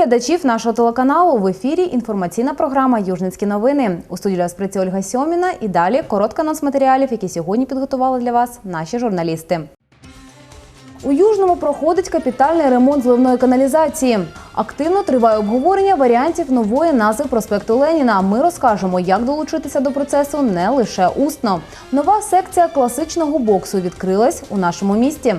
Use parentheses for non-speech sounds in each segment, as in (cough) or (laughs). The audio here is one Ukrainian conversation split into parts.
Глядачів нашого телеканалу. В ефірі інформаційна програма Южницькі новини. У студії працює Ольга Сьоміна. І далі коротка анонс матеріалів, які сьогодні підготували для вас наші журналісти. У Южному проходить капітальний ремонт зливної каналізації. Активно триває обговорення варіантів нової назви проспекту Леніна. Ми розкажемо, як долучитися до процесу не лише усно. Нова секція класичного боксу відкрилась у нашому місті.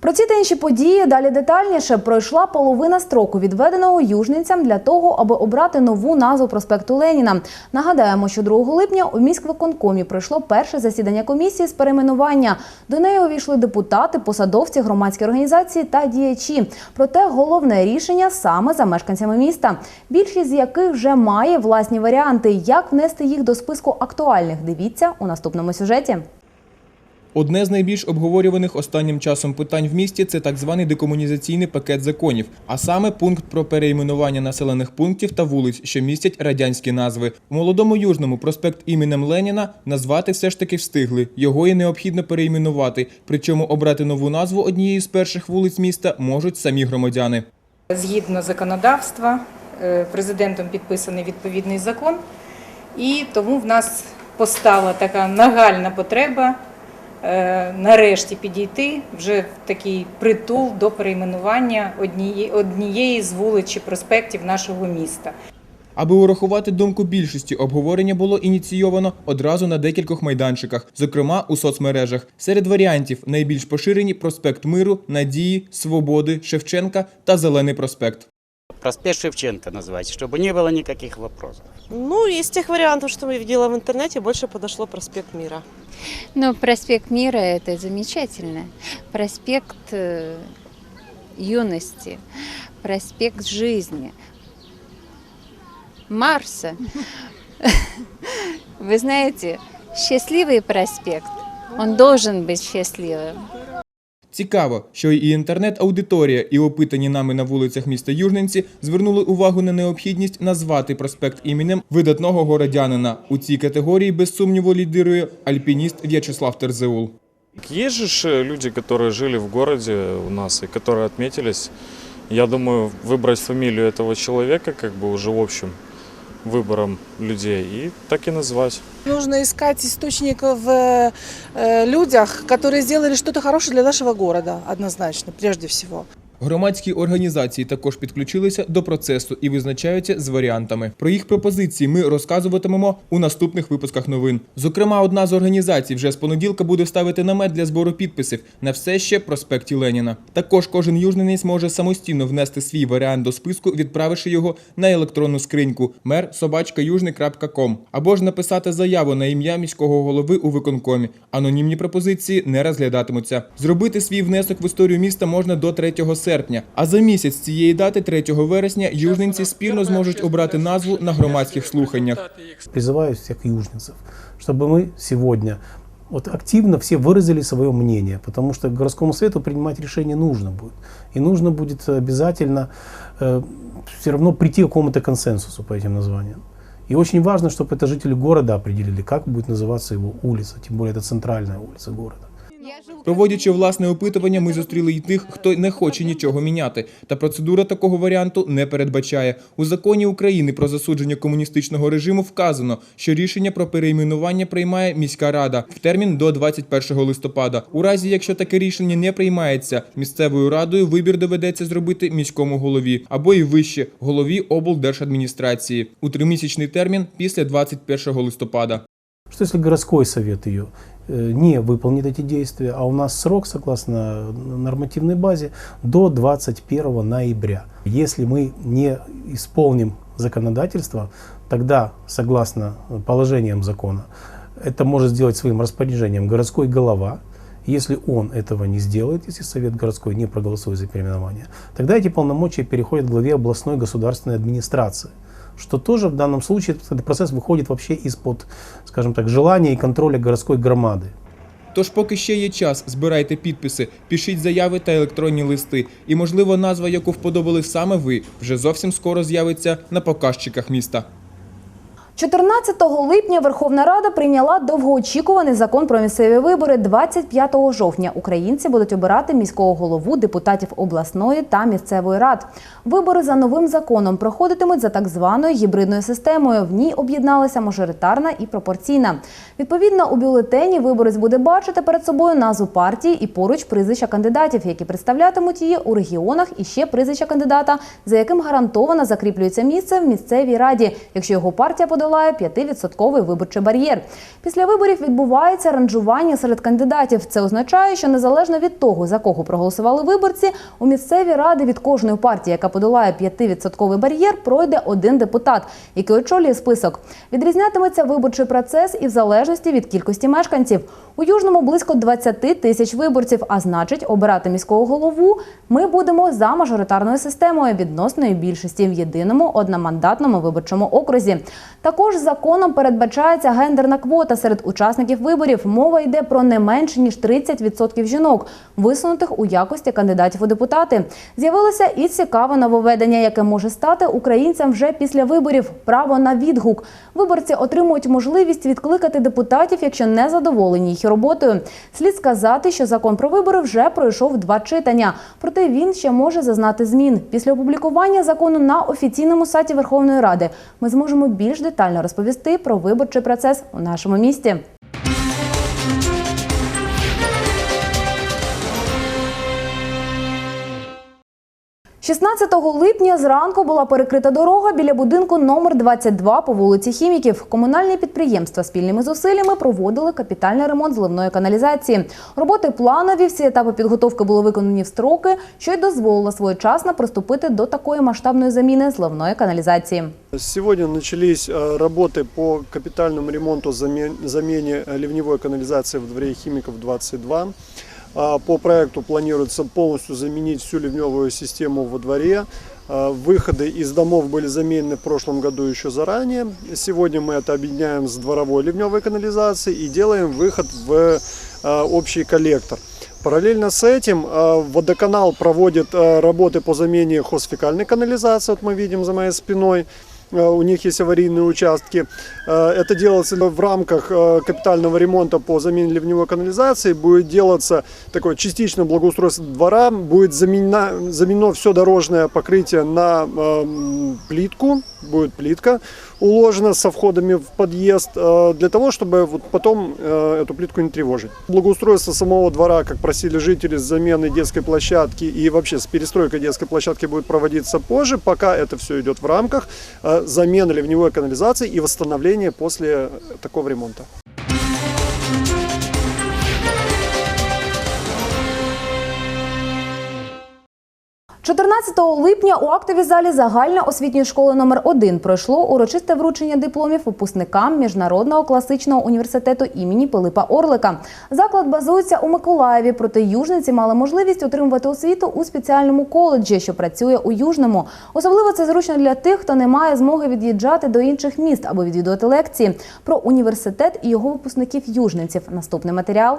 Про ці та інші події далі детальніше пройшла половина строку, відведеного южницям для того, аби обрати нову назву проспекту Леніна. Нагадаємо, що 2 липня у міськвиконкомі пройшло перше засідання комісії з перейменування. До неї увійшли депутати, посадовці, громадські організації та діячі. Проте головне рішення саме за мешканцями міста, більшість з яких вже має власні варіанти. Як внести їх до списку актуальних? Дивіться у наступному сюжеті. Одне з найбільш обговорюваних останнім часом питань в місті це так званий декомунізаційний пакет законів, а саме пункт про перейменування населених пунктів та вулиць, що містять радянські назви. В молодому южному проспект іменем Леніна назвати все ж таки встигли. Його і необхідно перейменувати. Причому обрати нову назву однієї з перших вулиць міста можуть самі громадяни. Згідно законодавства, е, президентом підписаний відповідний закон, і тому в нас постала така нагальна потреба нарешті підійти вже в такий притул до перейменування однієї, з вулиць проспектів нашого міста. Аби урахувати думку більшості, обговорення було ініційовано одразу на декількох майданчиках, зокрема у соцмережах. Серед варіантів найбільш поширені проспект Миру, Надії, Свободи, Шевченка та Зелений проспект. Проспект Шевченко назвать, чтобы не было никаких вопросов. Ну, из тех вариантов, что я видела в интернете, больше подошло проспект Мира. Ну, проспект Мира – это замечательно. Проспект э, юности, проспект жизни, Марса. (laughs) Вы знаете, счастливый проспект, он должен быть счастливым. Цікаво, що і інтернет-аудиторія, і опитані нами на вулицях міста Южненці звернули увагу на необхідність назвати проспект іменем видатного городянина. У цій категорії без сумніву лідирує альпініст В'ячеслав Терзеул. Есть же ж люди, которые жили в городе у нас и которые отметились. Я думаю, выбрать фамилию этого человека, как бы уже в общем выбором людей, и так и назвать. Нужно искать источник в э, людях, которые сделали что-то хорошее для нашего города, однозначно, прежде всего. Громадські організації також підключилися до процесу і визначаються з варіантами. Про їх пропозиції ми розказуватимемо у наступних випусках новин. Зокрема, одна з організацій вже з понеділка буде ставити намет для збору підписів на все ще проспекті Леніна. Також кожен южненець може самостійно внести свій варіант до списку, відправивши його на електронну скриньку mer.sobachkayujny.com або ж написати заяву на ім'я міського голови у виконкомі. Анонімні пропозиції не розглядатимуться. Зробити свій внесок в історію міста можна до 3 серпня А за місяць цієї дати, 3 вересня, южненці спільно зможуть обрати назву на громадських слуханнях. Призываю всех южницев, чтобы мы сегодня вот активно все выразили свое мнение, потому что городскому совету принимать решение нужно будет. И нужно будет обязательно э, все равно прийти к какому-то консенсусу по этим названиям. И очень важно, чтобы это жители города определили, как будет называться его улица, тем более это центральная улица города. Проводячи власне опитування, ми зустріли й тих, хто не хоче нічого міняти. Та процедура такого варіанту не передбачає. У законі України про засудження комуністичного режиму вказано, що рішення про перейменування приймає міська рада в термін до 21 листопада. У разі, якщо таке рішення не приймається місцевою радою, вибір доведеться зробити міському голові або і вище голові облдержадміністрації у тримісячний термін після 21 листопада. Что если городской совет ее э, не выполнит эти действия, а у нас срок, согласно нормативной базе, до 21 ноября. Если мы не исполним законодательство, тогда, согласно положениям закона, это может сделать своим распоряжением городской голова. Если он этого не сделает, если совет городской не проголосует за переименование, тогда эти полномочия переходят к главе областной государственной администрации что тоже в данном случае этот процесс выходит вообще из-под, скажем так, желания и контроля городской громады. Тож, поки ще є час, збирайте підписи, пишіть заяви та електронні листи. І, можливо, назва, яку вподобали саме ви, вже зовсім скоро з'явиться на показчиках міста. 14 липня Верховна Рада прийняла довгоочікуваний закон про місцеві вибори. 25 жовтня українці будуть обирати міського голову, депутатів обласної та місцевої рад. Вибори за новим законом проходитимуть за так званою гібридною системою. В ній об'єдналися мажоритарна і пропорційна. Відповідно, у бюлетені виборець буде бачити перед собою назву партії і поруч прізвища кандидатів, які представлятимуть її у регіонах, і ще прізвища кандидата, за яким гарантовано закріплюється місце в місцевій раді, якщо його партія подолає 5% виборчий бар'єр. Після виборів відбувається ранжування серед кандидатів. Це означає, що незалежно від того, за кого проголосували виборці, у місцеві ради від кожної партії, яка подолає 5% бар'єр, пройде один депутат, який очолює список. Відрізнятиметься виборчий процес і в залежності від кількості мешканців. У Южному близько 20 тисяч виборців, а значить, обирати міського голову ми будемо за мажоритарною системою відносної більшості в єдиному одномандатному виборчому окрузі. Також законом передбачається гендерна квота серед учасників виборів. Мова йде про не менше ніж 30% жінок, висунутих у якості кандидатів у депутати. З'явилося і цікаве нововведення, яке може стати українцям вже після виборів. Право на відгук. Виборці отримують можливість відкликати депутатів, якщо не задоволені їх роботою. Слід сказати, що закон про вибори вже пройшов два читання, проте він ще може зазнати змін. Після опублікування закону на офіційному сайті Верховної Ради ми зможемо більш детально розповісти про виборчий процес у нашому місті. 16 липня зранку була перекрита дорога біля будинку номер 22 по вулиці Хіміків. Комунальні підприємства спільними зусиллями проводили капітальний ремонт зливної каналізації. Роботи планові, всі етапи підготовки були виконані в строки, що й дозволило своєчасно приступити до такої масштабної заміни зливної каналізації. Сегодня начались э, работы по капитальному ремонту, замен- замене э, ливневой канализации в дворе Химиков 22. А, По проекту планируется полностью заменить всю ливневую систему во дворе. А, Выходы из домов были заменены в прошлом году еще заранее. Сегодня мы это объединяем с дворовой ливневой канализацией и делаем выход в а, общий коллектор. Параллельно с этим э, водоканал проводит э, работы по замене хозфекальной канализации. Вот мы видим за моей спиной. Э, У них есть аварийные участки. Э, Это делается в рамках э, капитального ремонта по замене ливневой канализации. Будет делаться такое частичное благоустройство двора. Будет заменено, заменено все дорожное покрытие на эм, плитку. Будет плитка уложена со входами в подъезд э, для того, чтобы вот потом э, эту плитку не тревожить. Благоустройство самого двора, как просили жители, с заменой детской площадки и вообще с перестройкой детской площадки будет проводиться позже, пока это все идет в рамках э, замены ливневой канализации и восстановления после такого ремонта. 14 липня у актовій залі загальноосвітньої школи номер 1 пройшло урочисте вручення дипломів випускникам Міжнародного класичного університету імені Пилипа Орлика. Заклад базується у Миколаєві, проте южниці мали можливість отримувати освіту у спеціальному коледжі, що працює у Южному. Особливо це зручно для тих, хто не має змоги від'їжджати до інших міст або відвідувати лекції про університет і його випускників южниців. Наступний матеріал.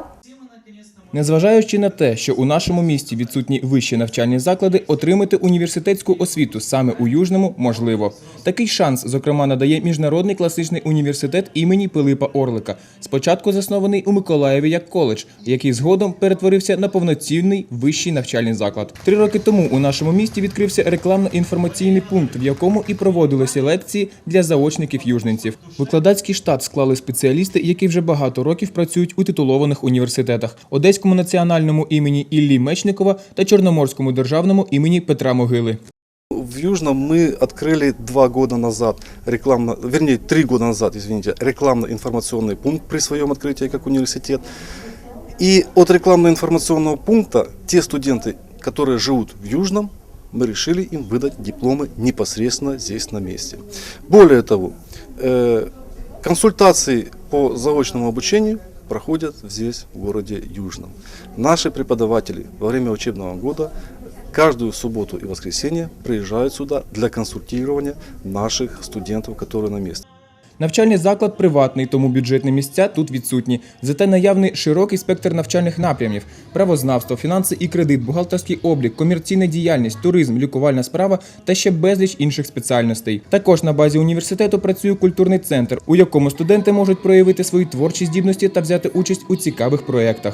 Незважаючи на те, що у нашому місті відсутні вищі навчальні заклади, отримати університетську освіту саме у Южному можливо. Такий шанс, зокрема, надає Міжнародний класичний університет імені Пилипа Орлика. Спочатку заснований у Миколаєві як коледж, який згодом перетворився на повноцінний вищий навчальний заклад. Три роки тому у нашому місті відкрився рекламно-інформаційний пункт, в якому і проводилися лекції для заочників южненців. Викладацький штат склали спеціалісти, які вже багато років працюють у титулованих університетах Одеському національному імені Іллі Мечникова та Чорноморському державному імені Петра Могили. В Южном мы открыли два года назад рекламно, вернее три года назад, извините, рекламно-информационный пункт при своем открытии как университет. И от рекламно-информационного пункта те студенты, которые живут в Южном, мы решили им выдать дипломы непосредственно здесь на месте. Более того, э, консультации по заочному обучению проходят здесь, в городе Южном. Наши преподаватели во время учебного года каждую субботу и воскресенье приезжают сюда для консультирования наших студентов, которые на месте. Навчальний заклад приватний, тому бюджетні місця тут відсутні. Зате наявний широкий спектр навчальних напрямів: правознавство, фінанси і кредит, бухгалтерський облік, комерційна діяльність, туризм, лікувальна справа та ще безліч інших спеціальностей. Також на базі університету працює культурний центр, у якому студенти можуть проявити свої творчі здібності та взяти участь у цікавих проєктах.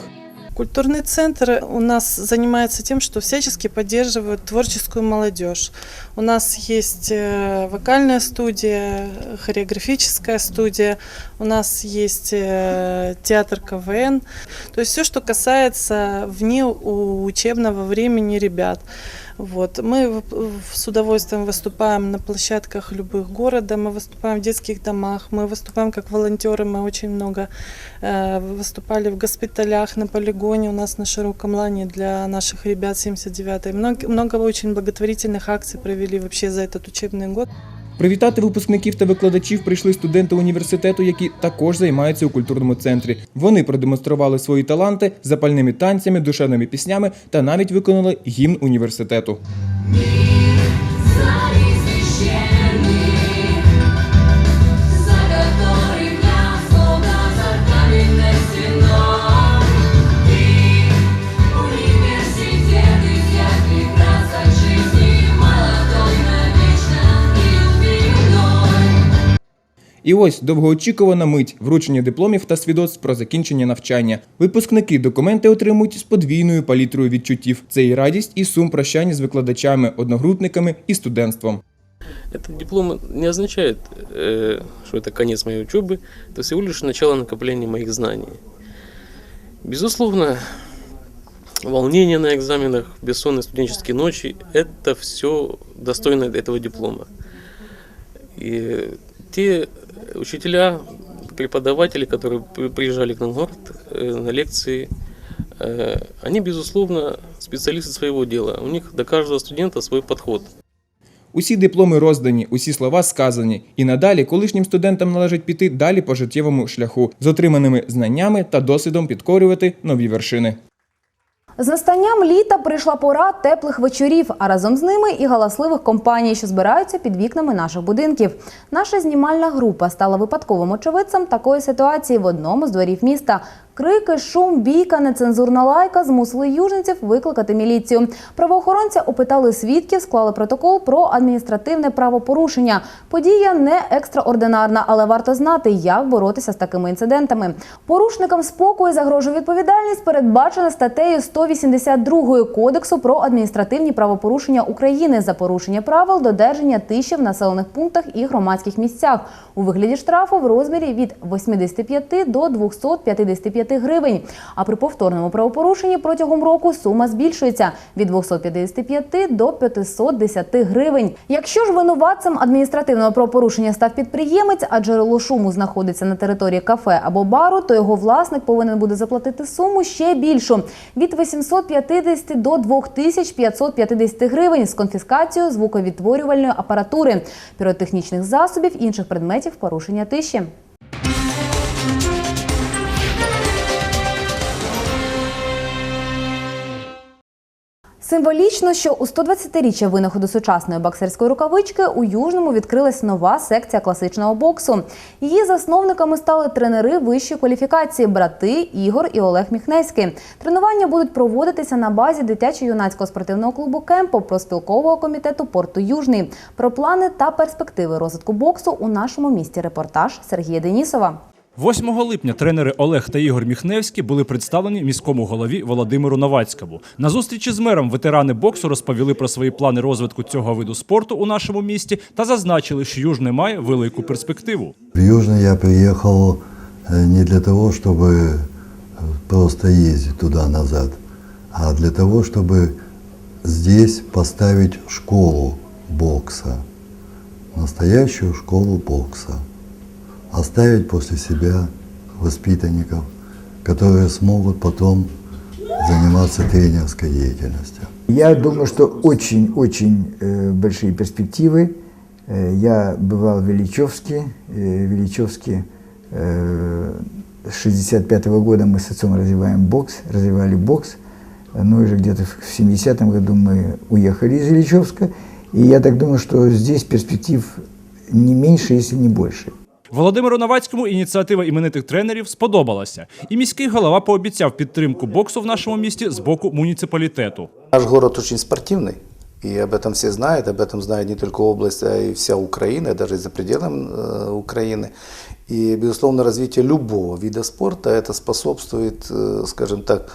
Культурный центр у нас занимается тем, что всячески поддерживает творческую молодежь. У нас есть э, вокальная студия, хореографическая студия, у нас есть э, театр КВН. То есть все, что касается вне у- учебного времени ребят. Вот. Мы в- в- с удовольствием выступаем на площадках любых города, мы выступаем в детских домах, мы выступаем как волонтеры, мы очень много э, выступали в госпиталях, на полигоне у нас на широком лане для наших ребят 79-й. Много, много очень благотворительных акций провели вообще за этот учебный год. Привітати випускників та викладачів прийшли студенти університету, які також займаються у культурному центрі. Вони продемонстрували свої таланти запальними танцями, душевними піснями та навіть виконали гімн університету. І ось довгоочікувана мить вручення дипломів та свідоцтв про закінчення навчання. Випускники документи отримують з подвійною палітрою відчуттів. Це і радість, і сум прощання з викладачами, одногрупниками і студентством. Этот диплом не означает, э, что это конец моей учебы, это всего лишь начало накопления моих знаний. Безусловно, волнение на экзаменах, бессонные студенческие ночи – это все достойно этого диплома. И те учителя, преподаватели, которые при- приезжали к нам в город э, на лекции, э, они, безусловно, специалисты своего дела. У них до каждого студента свой подход. Усі дипломи роздані, усі слова сказані. І надалі колишнім студентам належить піти далі по життєвому шляху з отриманими знаннями та досвідом підкорювати нові вершини. З настанням літа прийшла пора теплих вечорів, а разом з ними і галасливих компаній, що збираються під вікнами наших будинків. Наша знімальна група стала випадковим очевидцем такої ситуації в одному з дворів міста. Крики, шум, бійка, нецензурна лайка змусили южниців викликати міліцію. Правоохоронці опитали свідків, склали протокол про адміністративне правопорушення. Подія не екстраординарна, але варто знати, як боротися з такими інцидентами. Порушникам спокою загрожує відповідальність, передбачена статтею 182 Кодексу про адміністративні правопорушення України за порушення правил додержання тиші в населених пунктах і громадських місцях у вигляді штрафу в розмірі від 85 до 255 гривень. А при повторному правопорушенні протягом року сума збільшується від 255 до 510 гривень. Якщо ж винуватцем адміністративного правопорушення став підприємець, а джерело шуму знаходиться на території кафе або бару, то його власник повинен буде заплатити суму ще більшу від 850 до 2550 гривень з конфіскацією звуковідтворювальної апаратури, піротехнічних засобів, інших предметів порушення тиші. Символічно, що у 120-річчя винаходу сучасної боксерської рукавички у Южному відкрилась нова секція класичного боксу. Її засновниками стали тренери вищої кваліфікації брати Ігор і Олег Міхневський. Тренування будуть проводитися на базі дитячо-юнацького спортивного клубу Кемпо проспілкового комітету Порту Южний. Про плани та перспективи розвитку боксу у нашому місті репортаж Сергія Денісова. 8 липня тренери Олег та Ігор Міхневські були представлені міському голові Володимиру Новацькому. На зустрічі з мером ветерани боксу розповіли про свої плани розвитку цього виду спорту у нашому місті та зазначили, що Южне має велику перспективу. В Южный я приехал э, не для того, чтобы э, просто ездить туда-назад, а для того, чтобы здесь поставить школу бокса, настоящую школу бокса, Оставить после себя воспитанников, которые смогут потом заниматься тренерской деятельностью. Я думаю, что очень-очень э, большие перспективы. Э, я бывал в Величевске. Э, Величевске э, с 65 года мы с отцом развиваем бокс, развивали бокс. Ну и же где-то в 70-м году мы уехали из Величевска. И я так думаю, что здесь перспектив не меньше, если не больше. Володимиру Новацькому ініціатива іменитих тренерів сподобалася, і міський голова пообіцяв підтримку боксу в нашому місті з боку муніципалітету. Наш город очень спортивный, и об этом все знают, об этом знает не только область, а и вся Украина, и даже за пределами э, Украины. И, безусловно, развитие любого вида спорта это способствует, э, скажем так,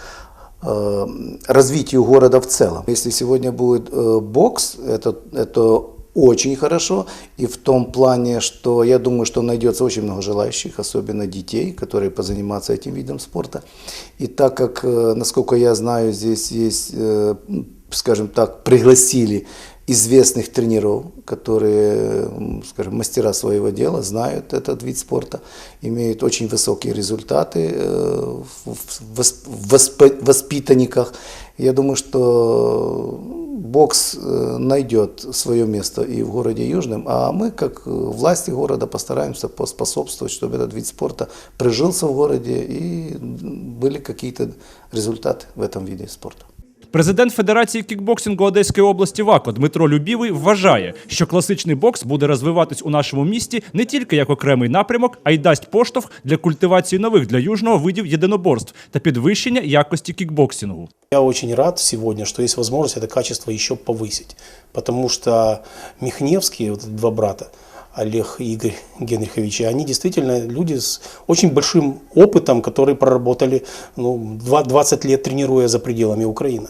э, развитию города в целом. Если сегодня будет э, бокс, это, это очень хорошо, и в том плане, что я думаю, что найдется очень много желающих, особенно детей, которые позаниматься этим видом спорта. И так как, э, насколько я знаю, здесь есть, э, скажем так, пригласили известных тренеров, которые, скажем, мастера своего дела, знают этот вид спорта, имеют очень высокие результаты э, в воспитанниках. Я думаю, что бокс э, найдет свое место и в городе Южном, а мы, как э, власти города, постараемся поспособствовать, чтобы этот вид спорта прижился в городе и м, были какие-то результаты в этом виде спорта. Президент Федерації кікбоксингу Одеської області ВАКО Дмитро Любівий вважає, що класичний бокс буде розвиватись у нашому місті не тільки як окремий напрямок, а й дасть поштовх для культивації нових для южного видів єдиноборств та підвищення якості кікбоксингу. Я очень рад сегодня, что есть возможность это качество еще повысить, потому что Михневские, вот эти два брата, Олег и Игорь Генриховичи, они действительно люди с очень большим опытом, которые проработали ну, два- 20 лет тренируя за пределами Украины.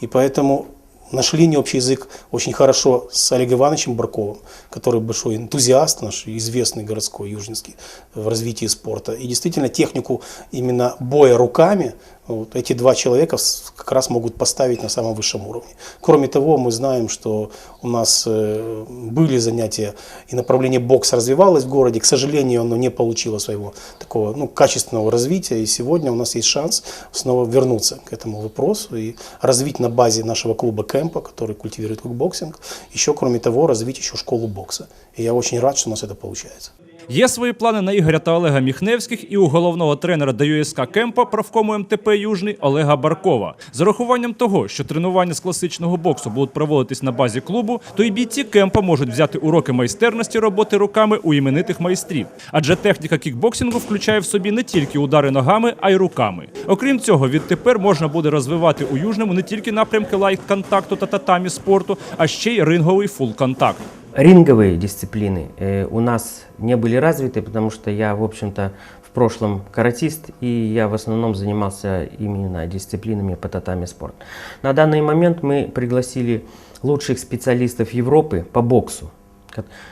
И поэтому нашли не общий язык очень хорошо с Олегом Ивановичем Барковым, который большой энтузиаст наш, известный городской, южнинский, в развитии спорта. И действительно технику именно боя руками вот, эти два человека как раз могут поставить на самом высшем уровне. Кроме того, мы знаем, что у нас э, были занятия, и направление бокс развивалось в городе. К сожалению, оно не получило своего такого ну, качественного развития. И сегодня у нас есть шанс снова вернуться к этому вопросу и развить на базе нашего клуба Кемпа, который культивирует кикбоксинг, еще, кроме того, развить еще школу бокса. И я очень рад, что у нас это получается. Є свої плани на Ігоря та Олега Міхневських і у головного тренера ДЮСК Кемпа правкому МТП Южний Олега Баркова. З урахуванням того, що тренування з класичного боксу будуть проводитись на базі клубу, то й бійці кемпа можуть взяти уроки майстерності роботи руками у іменитих майстрів. Адже техніка кікбоксингу включає в собі не тільки удари ногами, а й руками. Окрім цього, відтепер можна буде розвивати у южному не тільки напрямки лайт-контакту та татамі спорту, а ще й ринговий фул-контакт. Ринговые дисциплины э, у нас не были развиты, потому что я, в общем-то, в прошлом каратист, и я в основном занимался именно дисциплинами по татами спорт. На данный момент мы пригласили лучших специалистов Европы по боксу,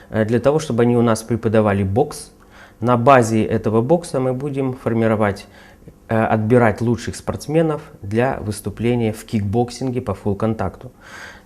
э, для того, чтобы они у нас преподавали бокс. На базе этого бокса мы будем формировать, э, отбирать лучших спортсменов для выступления в кикбоксинге по фулл-контакту.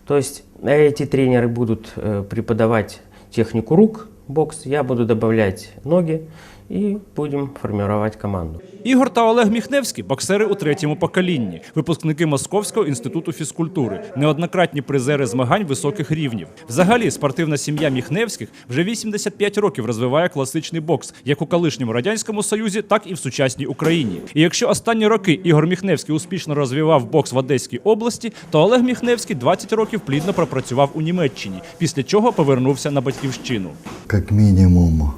То есть эти тренеры будут э, преподавать технику рук, бокс, я буду добавлять ноги и будем формировать команду. Ігор та Олег Міхневський боксери у третьому поколінні, випускники Московського інституту фізкультури, неоднократні призери змагань високих рівнів. Взагалі, спортивна сім'я Міхневських вже 85 років розвиває класичний бокс, як у колишньому радянському союзі, так і в сучасній Україні. І якщо останні роки Ігор Міхневський успішно розвивав бокс в Одеській області, то Олег Міхневський 20 років плідно пропрацював у Німеччині, після чого повернувся на батьківщину. Как минимум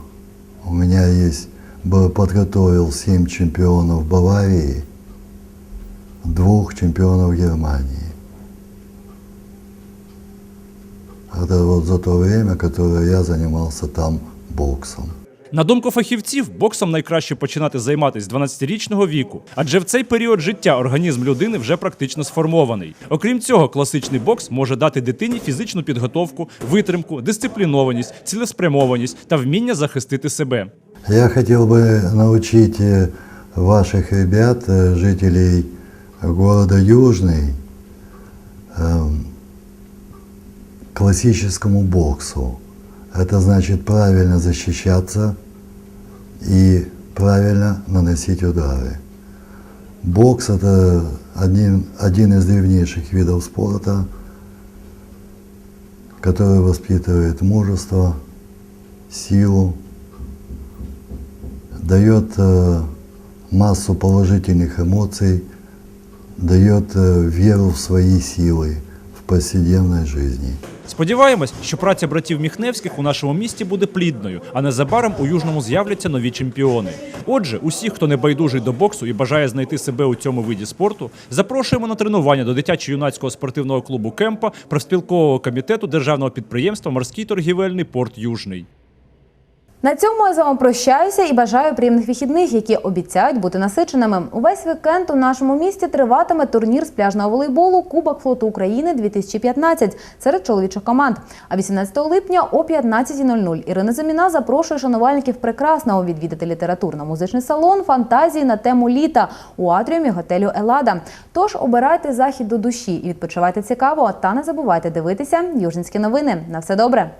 у меня есть, подготовил 7 чемпионов Баварии, двух чемпионов Германии. Это вот за то время, которое я занимался там боксом. На думку фахівців, боксом найкраще починати займатися з 12-річного віку, адже в цей період життя організм людини вже практично сформований. Окрім цього, класичний бокс може дати дитині фізичну підготовку, витримку, дисциплінованість, цілеспрямованість та вміння захистити себе. Я хотел бы научить э, ваших ребят, э, жителей города Южный, эм, классическому боксу. Это значит правильно защищаться И правильно наносить удары. Бокс – это один, один из древнейших видов спорта, который воспитывает мужество, силу, дает э, массу положительных эмоций, дает э, веру в свои силы в повседневной жизни. Сподіваємось, що праця братів Міхневських у нашому місті буде плідною, а незабаром у Южному з'являться нові чемпіони. Отже, усіх, хто не байдужий до боксу і бажає знайти себе у цьому виді спорту, запрошуємо на тренування до дитячо-юнацького спортивного клубу Кемпа профспілкового комітету державного підприємства Морський торгівельний порт Южний. На цьому я з вами прощаюся і бажаю приємних вихідних, які обіцяють бути насиченими. Увесь вікенд у нашому місті триватиме турнір з пляжного волейболу Кубок флоту України 2015 серед чоловічих команд. А 18 липня о 15.00 Ірина Заміна запрошує шанувальників прекрасного відвідати літературно-музичний салон фантазії на тему літа у атріумі готелю Елада. Тож обирайте захід до душі і відпочивайте цікаво. Та не забувайте дивитися южницькі новини. На все добре.